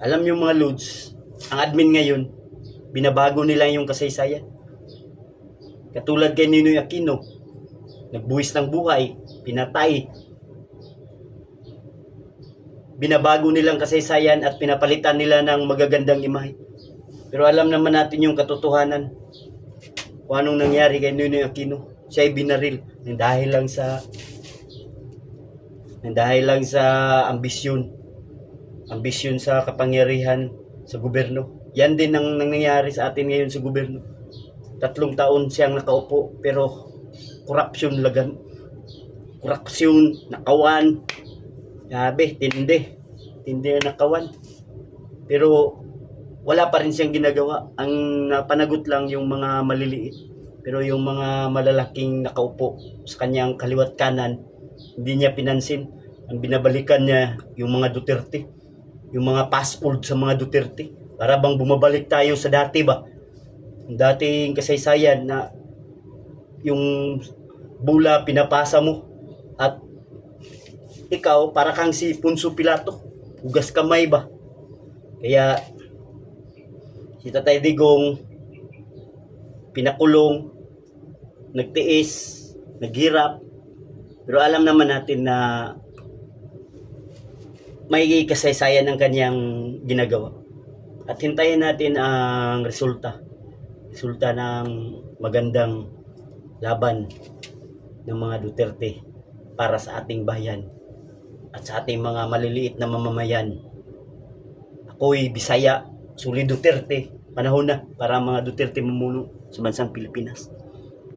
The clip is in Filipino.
Alam niyo mga Lods, ang admin ngayon, binabago nila yung kasaysayan. Katulad kay Ninoy Aquino, nagbuwis ng buhay, pinatay. Binabago nilang kasaysayan at pinapalitan nila ng magagandang imahe. Pero alam naman natin yung katotohanan. Kung anong nangyari kay Ninoy Aquino. Siya ay binaril dahil lang sa dahil lang sa ambisyon. Ambisyon sa kapangyarihan sa gobyerno. Yan din ang nangyayari sa atin ngayon sa gobyerno. Tatlong taon siyang nakaupo pero corruption lagan. Corruption, nakawan. Sabi, tindi. Tindi na nakawan. Pero wala pa rin siyang ginagawa. Ang napanagot lang yung mga maliliit. Pero yung mga malalaking nakaupo sa kanyang kaliwat kanan, hindi niya pinansin. Ang binabalikan niya yung mga Duterte. Yung mga passport sa mga Duterte. Para bang bumabalik tayo sa dati ba? Yung dating kasaysayan na yung bula pinapasa mo at ikaw para kang si Punso Pilato. Hugas kamay ba? Kaya si Tatay Digong pinakulong, nagtiis, naghirap. Pero alam naman natin na may kasaysayan ng kanyang ginagawa. At hintayin natin ang resulta. Resulta ng magandang laban ng mga Duterte para sa ating bayan at sa ating mga maliliit na mamamayan. Ako'y Bisaya, Suli Duterte. Panahon na para mga Duterte mamuno sa bansang Pilipinas.